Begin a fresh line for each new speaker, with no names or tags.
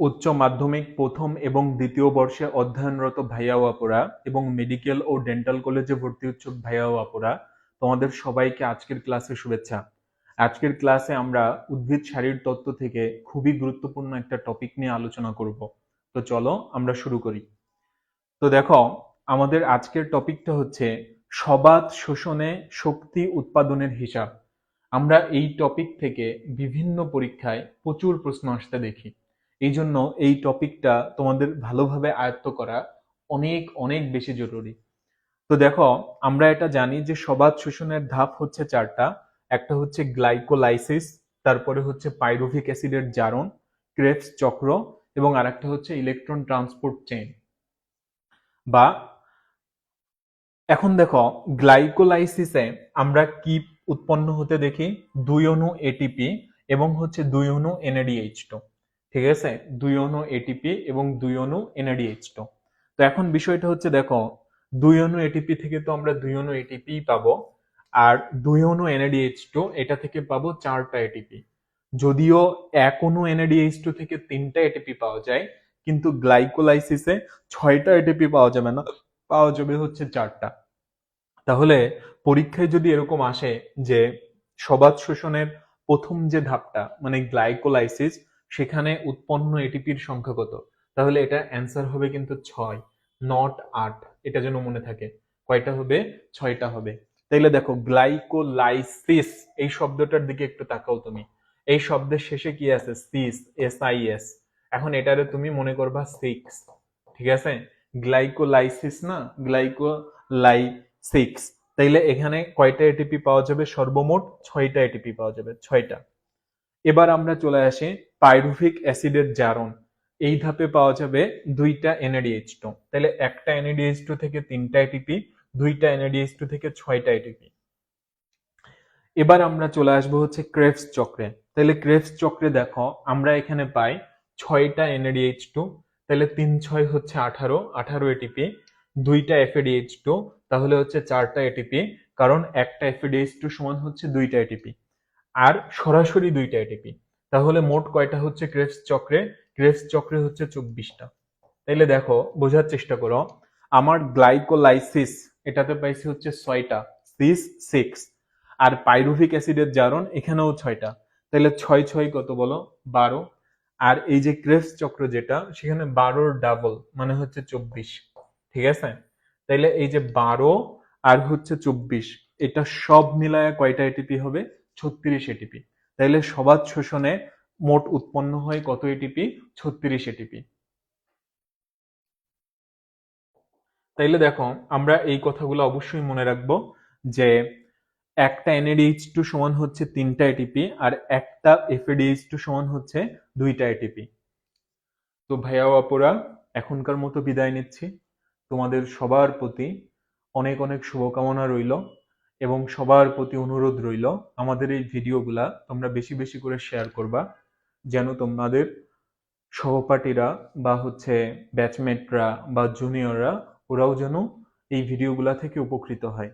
উচ্চ মাধ্যমিক, প্রথম এবং দ্বিতীয় বর্ষে অধ্যয়নরত ভাইয়া ও আপুরা এবং মেডিকেল ও ডেন্টাল কলেজে ভর্তি ইচ্ছুক ভাইয়া ও তোমাদের সবাইকে আজকের ক্লাসে শুভেচ্ছা। আজকের ক্লাসে আমরা উদ্ভিদ শারীর তত্ত্ব থেকে খুবই গুরুত্বপূর্ণ একটা টপিক নিয়ে আলোচনা করব। তো চলো আমরা শুরু করি। তো দেখো, আমাদের আজকের টপিকটা হচ্ছে সবাত শোষণে শক্তি উৎপাদনের হিসাব। আমরা এই টপিক থেকে বিভিন্ন পরীক্ষায় প্রচুর প্রশ্ন আসতে দেখি। এই জন্য এই টপিকটা তোমাদের ভালোভাবে আয়ত্ত করা অনেক অনেক বেশি জরুরি। তো দেখো, আমরা এটা জানি যে সবাত শোষণের ধাপ হচ্ছে চারটা। একটা হচ্ছে গ্লাইকোলাইসিস, তারপরে হচ্ছে পাইরুভিক অ্যাসিডের জারণ ক্রেবস চক্র এবং আরেকটা হচ্ছে ইলেকট্রন ট্রান্সপোর্ট চেইন। বা এখন দেখো, গ্লাইকোলাইসিসে আমরা কি উৎপন্ন হতে দেখি? দুই অণু এটিপি এবং হচ্ছে দুই অণু এনএডিএইচ টু ঠিক আছে? দুই অণু এটিপি এবং দুই অণু এনএডিএইচ টু তো এখন বিষয়টা হচ্ছে, দেখো, দুই অণু এটিপি থেকে তো আমরা দুই অণু এটিপি পাবো, আর দুই অণু এনএডিএইচ টু এটা থেকে পাবো চারটা এটিপি যদিও এক অণু এনএডিএইচ টু থেকে তিনটা এটিপি পাওয়া যায়, কিন্তু গ্লাইকোলাইসিসে ছয়টা এটিপি পাওয়া যাবে না, পাওয়া যাবে হচ্ছে চারটা। তাহলে পরীক্ষায় যদি এরকম আসে যে সবাত শোষণের প্রথম যে ধাপটা মানে গ্লাইকোলাইসিস সেখানে উৎপন্ন এটিপির সংখ্যা কত? তাহলে এটা অ্যান্সার হবে কিন্তু ছয় নট আট, এটা যেন মনে থাকে। কয়টা হবে? ছয়টা হবে। তাইলে দেখো গ্লাইকোলাইসিস এই শব্দটার দিকে একটু তাকাও তুমি। এই শব্দের শেষে কি আছে? সিস এস আই এস এখন এটারে তুমি মনে করবা সিক্স ঠিক আছে? গ্লাইকোলাইসিস না? গ্লাইকোলাইসিক্স তাইলে এখানে কয়টা এটিপি পাওয়া যাবে? সর্বমোট ছয়টা এটিপি পাওয়া যাবে, ছয়টা। এবার আমরা চলে আসি পাইরুভিক অ্যাসিডের জারণ। এই ধাপে পাওয়া যাবে দুইটা এনএডিএইচ টু তাহলে একটা এনএডিএইচ টু থেকে তিনটা এটিপি দুইটা এনএডিএইচ টু থেকে ছয়টা এটিপি এবার আমরা চলে আসব হচ্ছে ক্রেভস চক্রে। তাহলে ক্রেভস চক্রে দেখো, আমরা এখানে পাই ছয়টা এনএডিএইচ টু তাহলে তিন ছয় হচ্ছে আঠারো আঠারো এটিপি দুইটা এফএডিএইচ টু তাহলে হচ্ছে চারটা এটিপি কারণ একটা এফএডিএইচ টু সমান হচ্ছে দুইটা এটিপি আর সরাসরি দুইটা এটিপি তাহলে মোট কয়টা হচ্ছে ক্রেভস চক্রে? ক্রেভস চক্রে হচ্ছে চব্বিশটা। তাইলে দেখো, বোঝার চেষ্টা করো, আমার গ্লাইকোলাইসিস, এটাতে পাইছি হচ্ছে ছয়টা সিস সিক্স আর পাইরুভিক অ্যাসিডের জারণ, এখানেও ছয়টা। তাহলে ছয় ছয় কত বলো? বারো। আর এই যে ক্রেভস চক্র যেটা, সেখানে বারোর ডাবল মানে হচ্ছে চব্বিশ। ঠিক আছে? তাইলে এই যে বারো আর হচ্ছে চব্বিশ, এটা সব মিলায় কয়টা এটিপি হবে? ছত্রিশ এটিপি তাইলে সবাত শোষণে মোট উৎপন্ন হয় কত এটিপি ছত্রিশ এটিপি তাইলে দেখো, আমরা এই কথাগুলো অবশ্যই মনে রাখব যে একটা এনএডিএইচ টু সমান হচ্ছে তিনটা এটিপি আর একটা এফএডিএইচ টু সমান হচ্ছে দুইটা এটিপি তো ভাইয়া আপুরা, এখনকার মতো বিদায় নিচ্ছি। তোমাদের সবার প্রতি অনেক অনেক শুভকামনা রইল। এবং সবার প্রতি অনুরোধ রইল, আমাদের এই ভিডিওগুলা তোমরা বেশি বেশি করে শেয়ার করবা, যেন তোমাদের সহপাঠীরা বা হচ্ছে ব্যাচমেটরা বা জুনিয়ররা ওরাও যেন এই ভিডিওগুলা থেকে উপকৃত হয়।